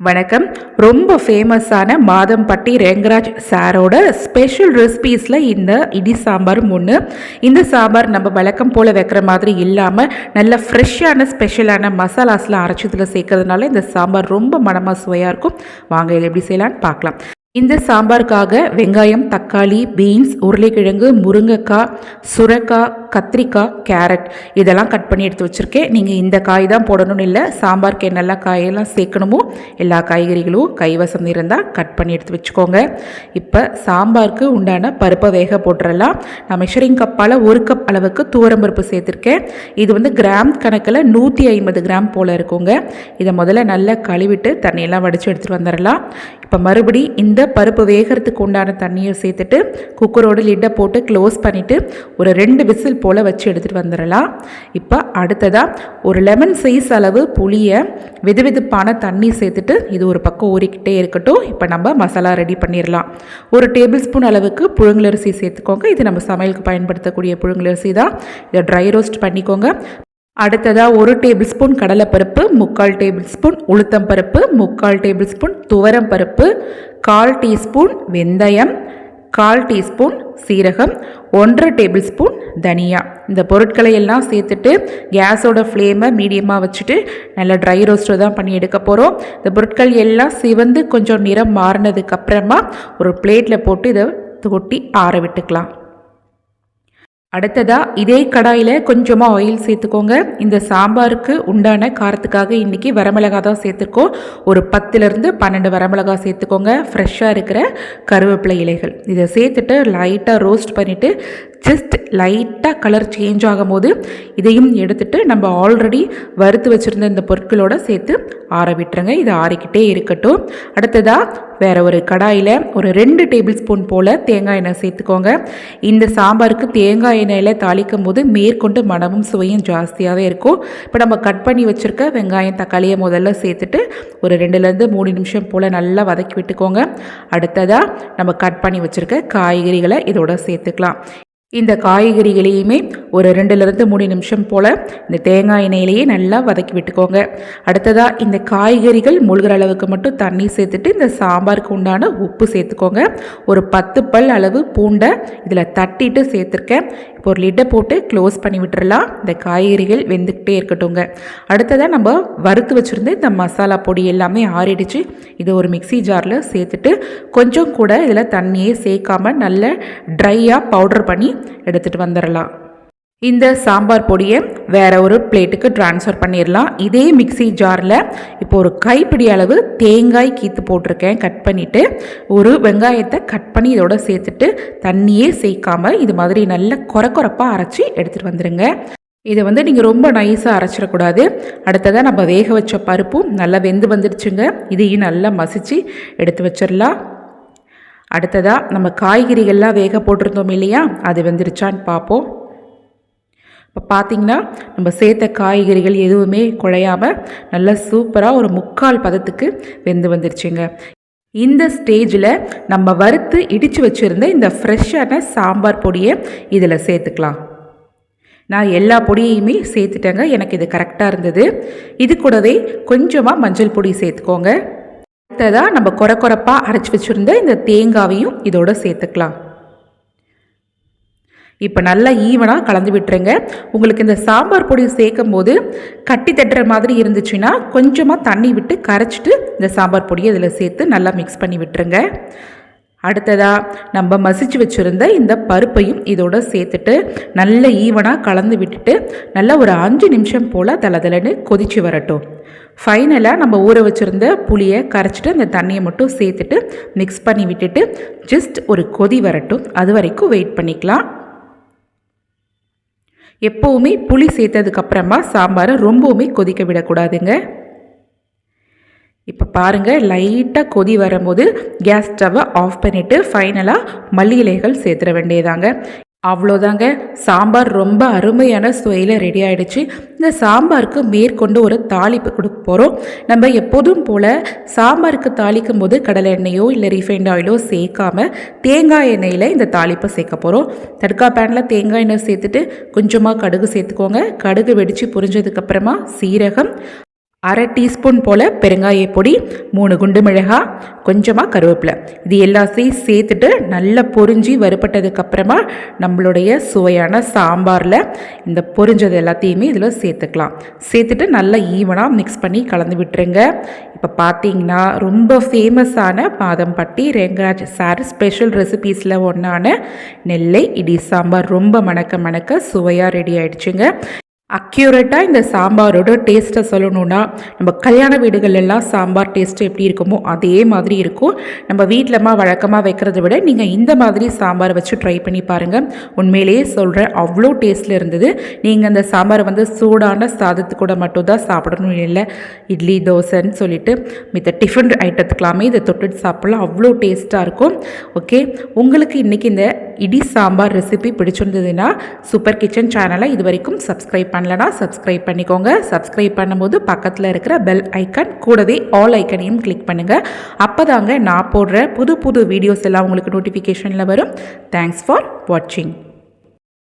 வணக்கம். ரொம்ப ஃபேமஸான மாதம்பட்டி ரேங்கராஜ் சாரோட ஸ்பெஷல் ரெசிபீஸில் இந்த இடி சாம்பாரும் ஒன்று இந்த சாம்பார் நம்ம வழக்கம் போல் வைக்கிற மாதிரி இல்லாமல் நல்ல ஃப்ரெஷ்ஷான ஸ்பெஷலான மசாலாஸ்லாம் அரைச்சதில் சேர்க்கறதுனால இந்த சாம்பார் ரொம்ப மனமாக சுவையாக இருக்கும். வாங்க இதை எப்படி செய்யலான்னு பார்க்கலாம். இந்த சாம்பாருக்காக வெங்காயம் தக்காளி பீன்ஸ் உருளைக்கிழங்கு முருங்கைக்காய் சுரக்காய் கத்திரிக்காய் கேரட் இதெல்லாம் கட் பண்ணி எடுத்து வச்சுருக்கேன். நீங்கள் இந்த காய் தான் போடணும்னு இல்லை சாம்பாருக்கு என்னெல்லாம் காயெல்லாம் சேர்க்கணுமோ எல்லா காய்கறிகளும் கைவசம் இருந்தால் கட் பண்ணி எடுத்து வச்சுக்கோங்க. இப்போ சாம்பாருக்கு உண்டான பருப்பை வேக போட்டுடலாம் நான் மெஷரிங் கப்பால் ஒரு கப் அளவுக்கு துவரம் பருப்பு சேர்த்துருக்கேன். இது வந்து கிராம் கணக்கில் நூற்றி ஐம்பது கிராம் போல் இருக்குங்க. இதை முதல்ல நல்லா கழுவிட்டு தண்ணியெல்லாம் வடித்து எடுத்துகிட்டு வந்துடலாம். இப்போ மறுபடி இந்த பருப்பு வேகிறதுக்கு உண்டான தண்ணியை சேர்த்துட்டு குக்கரோட லிட்டை போட்டு க்ளோஸ் பண்ணிவிட்டு ஒரு ரெண்டு விசில் போல் வச்சு எடுத்துகிட்டு வந்துடலாம். இப்போ அடுத்ததாக ஒரு லெமன் சைஸ் அளவு புளியை வெது வெதுப்பான தண்ணி சேர்த்துட்டு இது ஒரு பக்கம் ஊறிக்கிட்டே இருக்கட்டும். இப்போ நம்ம மசாலா ரெடி பண்ணிடலாம். ஒரு டேபிள் ஸ்பூன் அளவுக்கு புழுங்கலரிசி சேர்த்துக்கோங்க. இது நம்ம சமையலுக்கு பயன்படுத்தக்கூடிய புழுங்கலரிசி தான். இதை ட்ரை ரோஸ்ட் பண்ணிக்கோங்க. அடுத்ததாக ஒரு டேபிள் ஸ்பூன் கடலைப்பருப்பு முக்கால் டேபிள் ஸ்பூன் உளுத்தம் பருப்பு முக்கால் டேபிள் ஸ்பூன் துவரம் பருப்பு கால் டீஸ்பூன் வெந்தயம் கால் டீஸ்பூன் சீரகம் ஒன்றரை டேபிள் ஸ்பூன் தனியா. இந்த பொருட்களை எல்லாம் சேர்த்துட்டு கேஸோட ஃப்ளேமை மீடியமாக வச்சுட்டு நல்லா ட்ரை ரோஸ்ட்டு தான் பண்ணி எடுக்க போகிறோம் இந்த பொருட்கள் எல்லாம் சிவந்து கொஞ்சம் நிறம் மாறினதுக்கப்புறமா ஒரு பிளேட்டில் போட்டு இதை கொட்டி ஆற விட்டுக்கலாம். அடுத்ததாக இதே கடாயில் கொஞ்சமாக ஆயில் சேர்த்துக்கோங்க. இந்த சாம்பாருக்கு உண்டான காரத்துக்காக இன்றைக்கி வரமிளகா தான் சேர்த்துருக்கோம். ஒரு பத்துலேருந்து பன்னெண்டு வரமிளகா சேர்த்துக்கோங்க. ஃப்ரெஷ்ஷாக இருக்கிற கருவேப்பிலை இலைகள். இதை சேர்த்துட்டு லைட்டாக ரோஸ்ட் பண்ணிவிட்டு ஜஸ்ட் லைட்டாக கலர் சேஞ்ச் ஆகும்போது இதையும் எடுத்துகிட்டு நம்ம ஆல்ரெடி வறுத்து வச்சுருந்த இந்த பொருட்களோடு சேர்த்து ஆற விட்டுருங்க. இது ஆறிக்கிட்டே இருக்கட்டும். அடுத்ததாக வேறு ஒரு கடாயில் ஒரு ரெண்டு டேபிள் ஸ்பூன் போல் தேங்காய் எண்ணெய் சேர்த்துக்கோங்க. இந்த சாம்பாருக்கு தேங்காய் எண்ணெயில் தாளிக்கும் போது மேற்கொண்டு மனமும் சுவையும் ஜாஸ்தியாகவே இருக்கும். இப்போ நம்ம கட் பண்ணி வச்சுருக்க வெங்காயம் தக்காளியை முதல்ல சேர்த்துட்டு ஒரு ரெண்டுலேருந்து மூணு நிமிஷம் போல் நல்லா வதக்கி விட்டுக்கோங்க. அடுத்ததாக நம்ம கட் பண்ணி வச்சுருக்க காய்கறிகளை இதோட சேர்த்துக்கலாம். இந்த காய்கறிகளையுமே ஒரு ரெண்டுலேருந்து மூணு நிமிஷம் போல் இந்த தேங்காய் எண்ணெயிலேயே நல்லா வதக்கி விட்டுக்கோங்க. அடுத்ததாக இந்த காய்கறிகள் முழுகிற அளவுக்கு மட்டும் தண்ணி சேர்த்துட்டு இந்த சாம்பாருக்கு உண்டான உப்பு சேர்த்துக்கோங்க. ஒரு பத்து பல் அளவு பூண்டை இதில் தட்டிட்டு சேர்த்துருக்கேன். இப்போ ஒரு லிட்டை போட்டு க்ளோஸ் பண்ணி விட்டுறலாம். இந்த காய்கறிகள் வெந்துக்கிட்டே இருக்கட்டும்ங்க. அடுத்ததாக நம்ம வறுத்து வச்சுருந்து இந்த மசாலா பொடி எல்லாமே ஆறிடுச்சு. இதை ஒரு மிக்சி ஜாரில் சேர்த்துட்டு கொஞ்சம் கூட இதில் தண்ணியே சேர்க்காம நல்ல ட்ரையாக பவுடர் பண்ணி எடுத்துகிட்டு வந்துடலாம். இந்த சாம்பார் பொடியை வேற ஒரு பிளேட்டுக்கு ட்ரான்ஸ்ஃபர் பண்ணிடலாம் இதே மிக்சி ஜாரில் இப்போ ஒரு கைப்பிடி அளவு தேங்காய் கீத்து போட்டிருக்கேன். கட் பண்ணிவிட்டு ஒரு வெங்காயத்தை கட் பண்ணி இதோட சேர்த்துட்டு தண்ணியே சேர்க்காமல் இது மாதிரி நல்ல குறக்குறப்பாக அரைச்சி எடுத்துகிட்டு வந்துடுங்க இதை வந்து நீங்கள் ரொம்ப நைஸாக அரைச்சிடக்கூடாது. அடுத்ததாக நம்ம வேக வச்ச பருப்பும் நல்லா வெந்து வந்துடுச்சுங்க. இதையும் நல்லா மசித்து எடுத்து வச்சிடலாம் அடுத்ததாக நம்ம காய்கறிகள்லாம் வேக போட்டிருந்தோம் இல்லையா? அது வெந்துருச்சான்னு பார்ப்போம். இப்போ பார்த்தீங்கன்னா நம்ம சேர்த்த காய்கறிகள் எதுவுமே குழையாமல் நல்லா சூப்பராக ஒரு முக்கால் பதத்துக்கு வெந்து வந்துருச்சுங்க. இந்த ஸ்டேஜில் நம்ம வறுத்து இடித்து வச்சுருந்த இந்த ஃப்ரெஷ்ஷான சாம்பார் பொடியை இதில் சேர்த்துக்கலாம். நான் எல்லா பொடியையுமே சேர்த்துட்டேங்க எனக்கு இது கரெக்டாக இருந்தது. இது கூடவே கொஞ்சமாக மஞ்சள் பொடி சேர்த்துக்கோங்க. அடுத்ததாக நம்ம குறை குறைப்பாக அரைச்சி வச்சுருந்த இந்த தேங்காவையும் இதோட சேர்த்துக்கலாம். இப்போ நல்லா ஈவனாக கலந்து விட்டுருங்க. உங்களுக்கு இந்த சாம்பார் பொடி சேர்க்கும் போது கட்டி தட்டுற மாதிரி இருந்துச்சுன்னா கொஞ்சமாக தண்ணி விட்டு கரைச்சிட்டு இந்த சாம்பார் பொடியை இதில் சேர்த்து நல்லா மிக்ஸ் பண்ணி விட்டுருங்க. அடுத்ததாக நம்ம மசிச்சு வச்சுருந்த இந்த பருப்பையும் இதோட சேர்த்துட்டு நல்ல ஈவனாக கலந்து விட்டுட்டு நல்லா ஒரு அஞ்சு நிமிஷம் போல் தலதலன்னு கொதிச்சு வரட்டும். ஃபைனலாக நம்ம ஊற வச்சுருந்த புளியை கரைச்சிட்டு அந்த தண்ணியை மட்டும் சேர்த்துட்டு மிக்ஸ் பண்ணி விட்டுட்டு ஜஸ்ட் ஒரு கொதி வரட்டும். அது வரைக்கும் வெயிட் பண்ணிக்கலாம். எப்போவுமே புளி சேர்த்ததுக்கப்புறமா சாம்பாரை ரொம்பவுமே கொதிக்க விடக்கூடாதுங்க. இப்போ பாருங்கள் லைட்டாக கொதி வரும்போது கேஸ் ஸ்டவ்வை ஆஃப் பண்ணிவிட்டு ஃபைனலாக மல்லி இலைகள் சேர்த்துட வேண்டியதாங்க. அவ்வளோதாங்க. சாம்பார் ரொம்ப அருமையான சுவையில் ரெடி ஆகிடுச்சு இந்த சாம்பாருக்கு மேற்கொண்டு ஒரு தாளிப்பு கொடுக்க போகிறோம் நம்ம எப்போதும் போல் சாம்பாருக்கு தாளிக்கும் போது கடலை எண்ணெயோ இல்லை ரீஃபைண்ட் ஆயிலோ சேர்க்காம தேங்காய் எண்ணெயில் இந்த தாளிப்பை சேர்க்க போகிறோம் தடுக்கா பேனில் தேங்காய் எண்ணெய் சேர்த்துட்டு கொஞ்சமாக கடுகு சேர்த்துக்கோங்க. கடுகு வெடித்து புரிஞ்சதுக்கப்புறமா சீரகம் அரை டீஸ்பூன் போல் பெருங்காய பொடி மூணு குண்டு மிளகாய் கொஞ்சமாக கருவேப்பிலை. இது எல்லாத்தையும் சேர்த்துட்டு நல்லா பொரிஞ்சு வறுப்பட்டதுக்கப்புறமா நம்மளுடைய சுவையான சாம்பாரில் இந்த பொரிஞ்சது எல்லாத்தையுமே இதில் சேர்த்துக்கலாம். சேர்த்துட்டு நல்லா ஈவனாக மிக்ஸ் பண்ணி கலந்து விட்டுருங்க. இப்போ பார்த்தீங்கன்னா ரொம்ப ஃபேமஸான பாதம் பட்டி ரெங்கராஜ் சார் ஸ்பெஷல் ரெசிபீஸில் ஒன்றான நெல்லை இடி சாம்பார் ரொம்ப மணக்க மணக்க சுவையாக ரெடி ஆயிடுச்சுங்க. அக்யூரேட்டாக இந்த சாம்பாரோட டேஸ்ட்டை சொல்லணுன்னா நம்ம கல்யாண வீடுகள் எல்லாம் சாம்பார் டேஸ்ட்டு எப்படி இருக்குமோ அதே மாதிரி இருக்கும். நம்ம வீட்டிலமா வழக்கமாக வைக்கிறத விட நீங்கள் இந்த மாதிரி சாம்பார் வச்சு ட்ரை பண்ணி பாருங்கள் உண்மையிலேயே சொல்கிறேன் அவ்வளோ டேஸ்ட்டில் இருந்தது. நீங்கள் அந்த சாம்பாரை வந்து சூடான சாதத்து கூட மட்டும் தான் சாப்பிடணும் இல்லை. இட்லி தோசைன்னு சொல்லிட்டு மித்த டிஃபன் ஐட்டத்துக்கெல்லாமே இதை தொட்டுட்டு சாப்பிட்லாம். அவ்வளோ டேஸ்ட்டாக இருக்கும். ஓகே உங்களுக்கு இன்றைக்கி இந்த இடி சாம்பார் ரெசிபி பிடிச்சிருந்ததுன்னா சூப்பர் கிச்சன் சேனலை இது வரைக்கும் சப்ஸ்கிரைப் பண்ணலனா சப்ஸ்கிரைப் பண்ணிக்கோங்க. சப்ஸ்கிரைப் பண்ணும்போது பக்கத்தில் இருக்கிற பெல் ஐக்கன் கூடவே ஆல் ஐக்கனையும் கிளிக் பண்ணுங்கள் அப்போ தாங்க நான் போடுற புது புது வீடியோஸ் எல்லாம் உங்களுக்கு நோட்டிஃபிகேஷனில் வரும். தேங்க்ஸ் ஃபார் வாட்சிங்